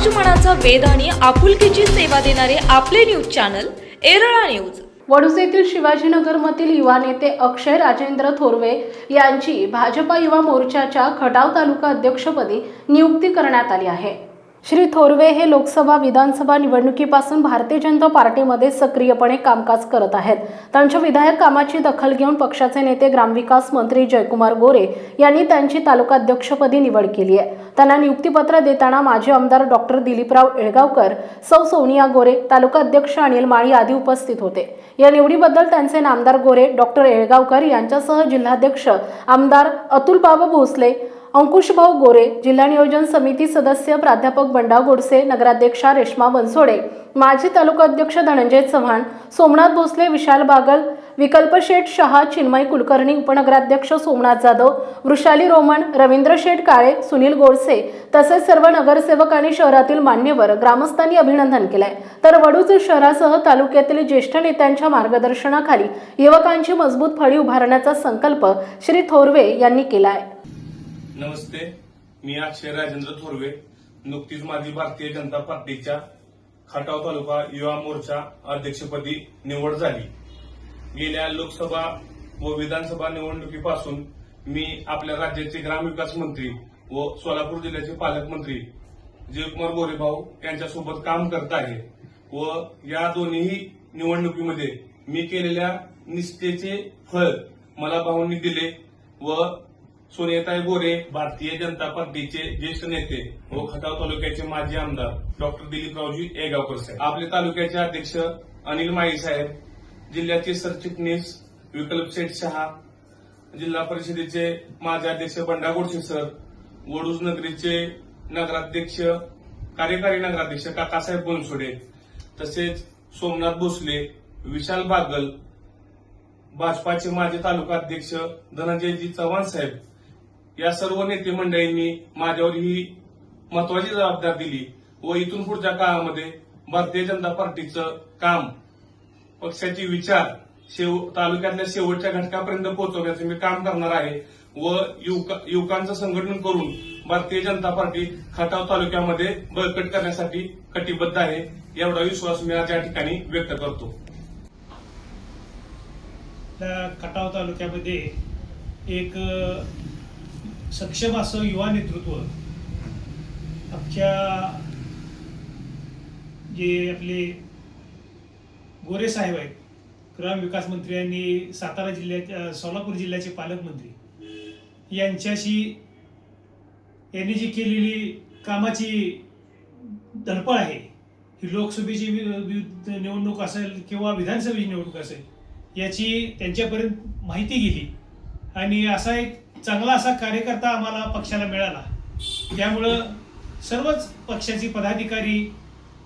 समाज मनाचा वेध आणि आपुलकीची सेवा देणारे आपले न्यूज चॅनल एरळा न्यूज. वडुसेतील शिवाजीनगरमधील युवा नेते अक्षय राजेंद्र थोरवे यांची भाजपा युवा मोर्चाच्या खटाव तालुका अध्यक्षपदी नियुक्ती करण्यात आली आहे. श्री थोरवे हे लोकसभा विधानसभा निवडणुकीपासून भारतीय जनता पार्टीमध्ये सक्रियपणे कामकाज करत आहेत. त्यांच्या विधायक कामाची दखल घेऊन पक्षाचे नेते ग्रामविकास मंत्री जयकुमार गोरे यांनी त्यांची तालुकाध्यक्षपदी निवड केली आहे. त्यांना नियुक्तीपत्र देताना माजी आमदार डॉक्टर दिलीपराव येळगावकर सौ सोनिया गोरे तालुका अध्यक्ष अनिल माळी आदी उपस्थित होते. या निवडीबद्दल त्यांचे नामदार गोरे डॉक्टर येळगावकर यांच्यासह जिल्हाध्यक्ष आमदार अतुलबाबा भोसले अंकुशभाऊ गोरे जिल्हा नियोजन समिती सदस्य प्राध्यापक बंडा गोडसे नगराध्यक्षा रेश्मा बनसोडे माजी तालुका अध्यक्ष धनंजय चव्हाण सोमनाथ भोसले विशाल बागल विकल्प शेठ शहा चिन्मय कुलकर्णी उपनगराध्यक्ष सोमनाथ जाधव वृषाली रोमन रवींद्र शेठ काळे सुनील गोडसे तसेच सर्व नगरसेवक आणि शहरातील मान्यवर ग्रामस्थांनी अभिनंदन केलंय. तर वडूज शहरासह तालुक्यातील ज्येष्ठ नेत्यांच्या मार्गदर्शनाखाली युवकांची मजबूत फळी उभारण्याचा संकल्प श्री थोरवे यांनी केला आहे नमस्ते मी अक्षय राजेंद्र थोरवे नुकतीच माझी भारतीय जनता पार्टीच्या खटाव तालुका युवा मोर्चा अध्यक्षपदी निवड झाली. गेल्या लोकसभा व विधानसभा निवडणुकीपासून मी आपल्या राज्याचे ग्रामविकास मंत्री व सोलापूर जिल्ह्याचे पालकमंत्री जयकुमार गोरेभाऊ यांच्यासोबत काम करत आहे व या दोन्ही निवडणुकीमध्ये मी केलेल्या निष्ठेचे फळ मला भाऊंनी दिले व सुनेताई गोरे भारतीय जनता पार्टीचे ज्येष्ठ नेते व खटाव तालुक्याचे माजी आमदार डॉक्टर दिलीपरावजी येगावकर साहेब. आपले तालुक्याचे अध्यक्ष अनिल माई साहेब जिल्ह्याचे सरचिटणीस विकल्प शेठ शहा जिल्हा परिषदेचे माजी अध्यक्ष बंडा गोडसे सर वडूज नगरीचे नगराध्यक्ष कार्यकारी नगराध्यक्ष काकासाहेब बनसोडे तसेच सोमनाथ भोसले विशाल बागल भाजपाचे माजी तालुका अध्यक्ष धनंजयजी चव्हाण साहेब या सर्व नेते मंडळींनी माझ्यावर ही महत्वाची जबाबदारी दिली व इथून पुढच्या काळामध्ये भारतीय जनता पार्टीचं काम पक्षाचे विचार शेव तालुक्यातल्या शेवटच्या घटकापर्यंत पोहोचवण्याचं मी काम करणार आहे व युवकांचं संघटन करून भारतीय जनता पार्टी खटाव तालुक्यामध्ये बळकट करण्यासाठी कटिबद्ध आहे एवढा विश्वास मी आज या ठिकाणी व्यक्त करतो. त्या खटाव तालुक्यामध्ये एक सक्षम असं युवा नेतृत्व आमच्या जे आपले गोरे साहेब आहेत ग्रामविकास मंत्री आणि सातारा जिल्ह्याच्या सोलापूर जिल्ह्याचे पालकमंत्री यांच्याशी यांनी जी केलेली कामाची धडपड आहे ही लोकसभेची वि- निवडणूक असेल किंवा विधानसभेची निवडणूक असेल याची त्यांच्यापर्यंत माहिती गेली. आणि असा एक चांगला असा कार्यकर्ता आम्हाला पक्षाला मिळाला. त्यामुळं सर्वच पक्षाचे पदाधिकारी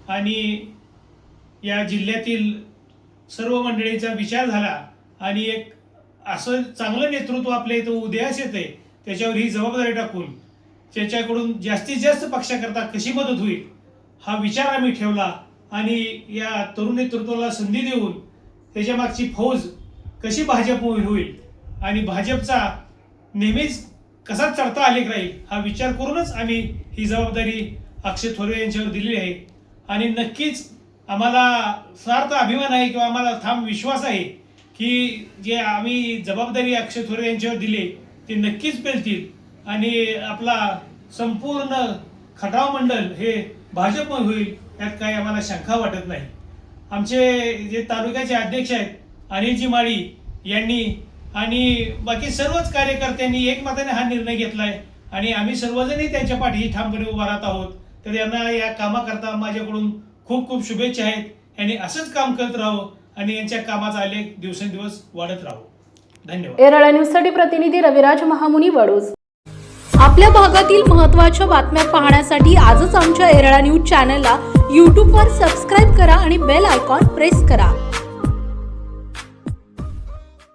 आणि या जिल्ह्यातील सर्व मंडळींचा विचार झाला आणि एक असं चांगलं नेतृत्व आपल्या इथं उदयास येते त्याच्यावर ही जबाबदारी टाकून त्याच्याकडून जास्तीत जास्त पक्षाकरता कशी मदत होईल हा विचार आम्ही ठेवला आणि या तरुण नेतृत्वाला संधी देऊन त्याच्यामागची फौज कशी भाजप होईल आणि भाजपचा नेहमीच कसा चढता आलेख राहील हा विचार करूनच आम्ही ही जबाबदारी अक्षय थोरवे यांच्यावर दिलेली आहे. आणि नक्कीच आम्हाला सार्थ अभिमान आहे किंवा आम्हाला ठाम विश्वास आहे की जे आम्ही जबाबदारी अक्षय थोरवे यांच्यावर दिली ते नक्कीच पेलतील आणि आपला संपूर्ण खटाव मंडळ हे भाजपमय होईल यात काही आम्हाला शंका वाटत नाही. आमचे जे तालुक्याचे अध्यक्ष आहेत अनिलजी माळी यांनी आणि बाकी सर्वच कार्यकर्त्यांनी एकमताने हा निर्णय घेतलाय. आणि आम्ही सर्वजणही त्यांच्या पाठीशी ठामपणे उभा राहत आहोत. तर यांना या कामाकरता माझ्याकडून खूप खूप शुभेच्छा आहेत. यांनी असंच काम करत राहावं आणि यांच्या कामाचा आलेख दिवसेंदिवस वाढत राहावं धन्यवाद. एरळा न्यूजसाठी प्रतिनिधी रविराज महामुनी वडूज आपल्या भागातील महत्त्वाच्या बातम्या पाहण्यासाठी आजच आमच्या एरळा न्यूज चॅनलला यूट्यूबवर सबस्क्राईब करा आणि बेल आयकॉन प्रेस करा.